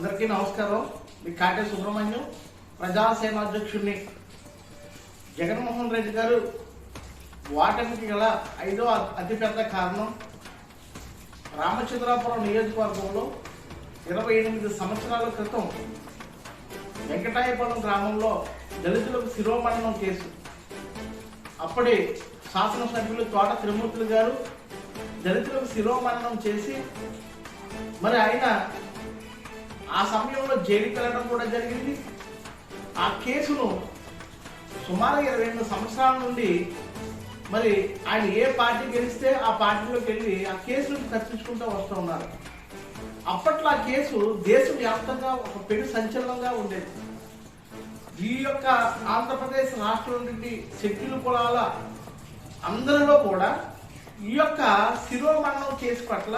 అందరికీ నమస్కారం. మీ కాటే సుబ్రహ్మణ్యం ప్రజాసేన అధ్యక్షుడిని జగన్మోహన్ రెడ్డి గారు వాటమికి గల ఐదో అతిపెద్ద కారణం రామచంద్రాపురం నియోజకవర్గంలో ఇరవై ఎనిమిది సంవత్సరాల క్రితం వెంకటాయపురం గ్రామంలో దళితులకు శిరోమరణం కేసు. అప్పటి శాసనసభ్యులు తోట త్రిమూర్తులు గారు దళితులకు శిరోమరణం చేసి మరి ఆయన ఆ సమయంలో జైలుకి వెళ్ళడం కూడా జరిగింది. ఆ కేసును సుమారు ఇరవై రెండు సంవత్సరాల నుండి మరి ఆయన ఏ పార్టీ గెలిస్తే ఆ పార్టీలోకి వెళ్ళి ఆ కేసును తప్పించుకుంటూ వస్తూ ఉన్నారు. అప్పట్లో ఆ కేసు దేశవ్యాప్తంగా ఒక పెను సంచలనంగా ఉండేది. ఈ యొక్క ఆంధ్రప్రదేశ్ రాష్ట్రం నుండి శక్తులు కులాల అందరిలో కూడా ఈ యొక్క శిరోమరణం కేసు పట్ల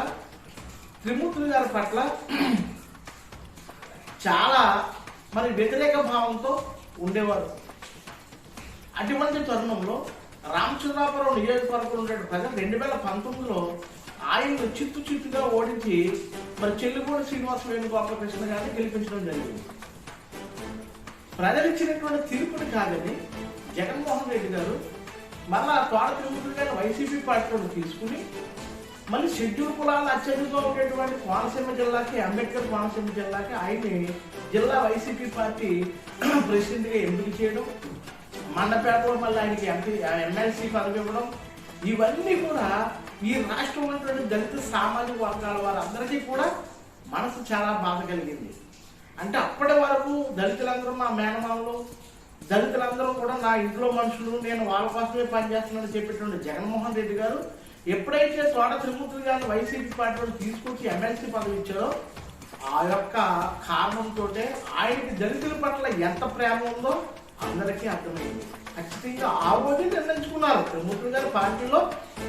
త్రిమూర్తులు గారి పట్ల చాలా మరి వ్యతిరేక భావంతో ఉండేవారు. అటువంటి తరుణంలో రామచంద్రాపురం నియోజకవర్గంలో ఉండే ప్రజలు రెండు వేల పంతొమ్మిదిలో ఆయన్ను చిత్తు చిత్తుగా ఓడించి మరి చెల్లిపూడి శ్రీనివాస వేణుగోపాలకృష్ణ గారిని గెలిపించడం జరిగింది. ప్రజలు ఇచ్చినటువంటి తీర్పుని కాదని జగన్మోహన్ రెడ్డి గారు మళ్ళా తోడ తిరుగుతులు వైసీపీ పార్టీలో తీసుకుని మళ్ళీ షెడ్యూల్ కులాలు అత్యధికంగా ఉండేటువంటి కోనసీమ జిల్లాకి అంబేద్కర్ కోనసీమ జిల్లాకి ఆయన్ని జిల్లా వైసీపీ పార్టీ ప్రెసిడెంట్గా ఎంపిక చేయడం మండపేటలో మళ్ళీ ఆయనకి ఎంపీ ఎమ్మెల్సీ పదవి ఇవ్వడం ఇవన్నీ కూడా ఈ రాష్ట్రంలో ఉన్నటువంటి దళిత సామాజిక వర్గాల వారందరికీ కూడా మనసు చాలా బాధ కలిగింది. అంటే అప్పటి వరకు దళితులందరూ మా మేనమామలు దళితులందరూ కూడా నా ఇంట్లో మనుషులు నేను వాళ్ళ కోసమే పనిచేస్తున్నాను చెప్పేటువంటి జగన్మోహన్ రెడ్డి గారు ఎప్పుడైతే తోట త్రిమూర్తులు గారిని వైసీపీ పార్టీలో తీసుకొచ్చి ఎమ్మెల్సీ పదవి ఇచ్చారో ఆ యొక్క కారణంతో ఆయనకి దళితుల పట్ల ఎంత ప్రేమ ఉందో అందరికీ అర్థమైంది. ఖచ్చితంగా ఆ రోజే నిర్ణయించుకున్నారు. త్రిమూర్తులు గారి పార్టీలో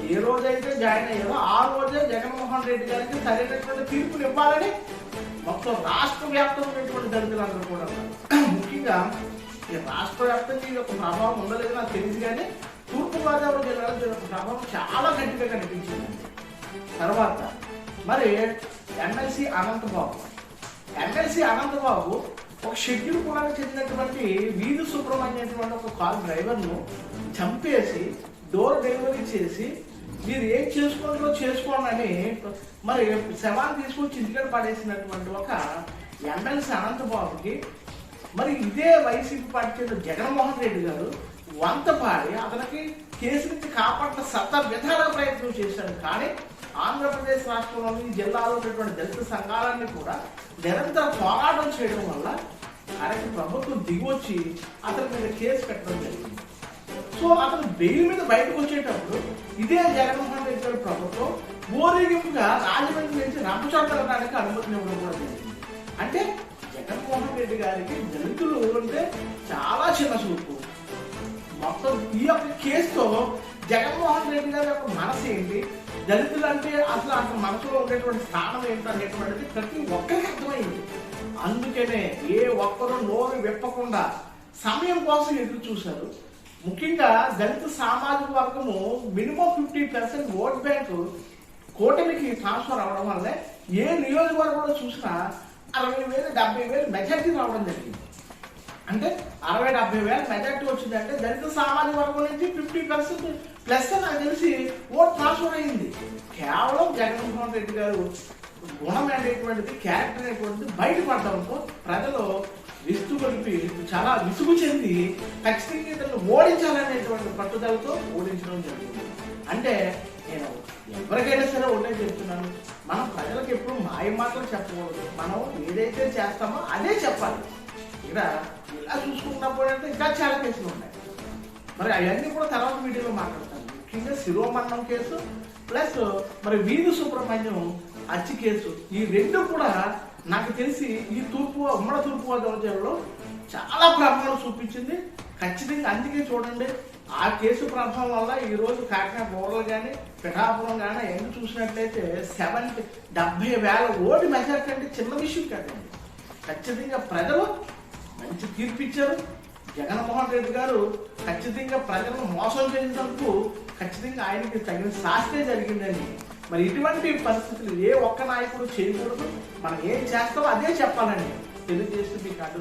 ఏ రోజైతే జాయిన్ అయ్యారో ఆ రోజే జగన్మోహన్ రెడ్డి గారికి సరైనటువంటి తీర్పులు ఇవ్వాలని మొత్తం రాష్ట్ర వ్యాప్తంగా ఉన్నటువంటి దళితులందరూ కూడా ముఖ్యంగా ఈ రాష్ట్ర వ్యాప్తంగా ఈ యొక్క ప్రభావం ఉండలేదు నాకు తెలియదు కానీ తూర్పుగోదావరి జిల్లాలో జరిగిన ప్రభావం చాలా గట్టిగా కనిపించింది. తర్వాత మరి ఎమ్మెల్సీ అనంతబాబు. ఎమ్మెల్సీ అనంతబాబు ఒక షెడ్యూల్ కులానికి చెందినటువంటి వీధి సుబ్రహ్మణ్యటువంటి ఒక కార్ డ్రైవర్ను చంపేసి డోర్ డెలివరీ చేసి మీరు ఏం చేసుకోండి చేసుకోండి అని మరి శవాన్ని తీసుకొచ్చి ఇంటికాడ పడేసినటువంటి ఒక ఎమ్మెల్సీ అనంతబాబుకి మరి ఇదే వైసీపీ పార్టీ చెందిన జగన్మోహన్ రెడ్డి గారు వంత పాడి అతనికి కేసు నుంచి కాపాడిన సత్త విధాల ప్రయత్నం చేశాడు. కానీ ఆంధ్రప్రదేశ్ రాష్ట్రంలోని జిల్లాలో ఉన్నటువంటి దళిత సంఘాలన్నీ కూడా నిరంతర పోరాటం చేయడం వల్ల ఆయనకి ప్రభుత్వం దిగివచ్చి అతని మీద కేసు పెట్టడం జరిగింది. సో అతను బెయిల్ మీద బయటకు వచ్చేటప్పుడు ఇదే జగన్మోహన్ రెడ్డి గారి ప్రభుత్వం ఓరిగింపుగా రాజమండ్రి నుంచి రంపచోట వెళ్ళడానికి అనుమతిని ఇవ్వడం కూడా జరిగింది. అంటే జగన్మోహన్ రెడ్డి గారికి దళితులు అంటే చాలా చిన్న చూపు. దళితులు అంటే అసలు అసలు మనసులో ఉండేటువంటి స్థానం ఏంటి అనేటువంటిది ప్రతి ఒక్కరికి అర్థమైంది. అందుకనే ఏ ఒక్కరు నోరు విప్పకుండా సమయం కోసం ఎదురు చూశారు. ముఖ్యంగా దళిత సామాజిక వర్గము minimum fifty percent vote bank కూటమికి ట్రాన్స్ఫర్ అవ్వడం వల్లే ఏ నియోజకవర్గంలో చూసినా అరవై వేలు డెబ్బై వేలు మెజార్టీ రావడం జరిగింది. అంటే అరవై డెబ్బై వేల మెజార్టీ వచ్చిందంటే దళిత సామాజిక వర్గం నుంచి ఫిఫ్టీ పర్సెంట్ ప్లస్ నాకు తెలిసి ఓట్ ట్రాన్స్ఫర్ అయింది. కేవలం జగన్మోహన్ రెడ్డి గారు గుణం అనేటువంటిది క్యారెక్టర్ అనేటువంటిది బయటపడడంతో ప్రజలు విస్తు కలిపి చాలా విసుగు చెంది ఖచ్చితంగా ఇతను ఓడించాలనేటువంటి పట్టుదలతో ఓడించడం జరిగింది. అంటే నేను ఎవరికైనా సరే ఒకటే చెప్తున్నాను మనం ప్రజలకు ఎప్పుడు మాయ మాటలు చెప్పకూడదు. మనం ఏదైతే చేస్తామో అదే చెప్పాలి. ఇక్కడ ఇలా చూసుకున్నప్పుడు అంటే ఇంకా చాలా కేసులు ఉన్నాయి. మరి అవన్నీ కూడా తర్వాత వీడియోలో మాట్లాడతాను. ముఖ్యంగా శిరోమరణం కేసు ప్లస్ మరి వీధి సుబ్రహ్మణ్యం అచ్చి కేసు ఈ రెండు కూడా నాకు తెలిసి ఈ తూర్పు ఉమ్మడి తూర్పు గోదావరి జిల్లాలో చాలా ప్రభావం చూపించింది. ఖచ్చితంగా అందుకే చూడండి ఆ కేసు ప్రభావం వల్ల ఈ రోజు కాకినాడ రూరల్ కానీ పిఠాపురం కానీ ఎన్ని చూసినట్లయితే సెవెంటీ డెబ్బై వేల ఓటు మెజార్టీ అంటే చిన్న విషయం కదండి. ఖచ్చితంగా ప్రజలు మంచి తీర్పు ఇచ్చారు జగన్మోహన్ రెడ్డి గారు ఖచ్చితంగా ప్రజలను మోసం చేసినందుకు ఖచ్చితంగా ఆయనకి తగిన శాస్త్రే జరిగిందని. మరి ఇటువంటి పరిస్థితులు ఏ ఒక్క నాయకుడు చేయకూడదు. మనం ఏం చేస్తామో అదే చెప్పాలండి. తెలియజేస్తూ మీకు అడ్డు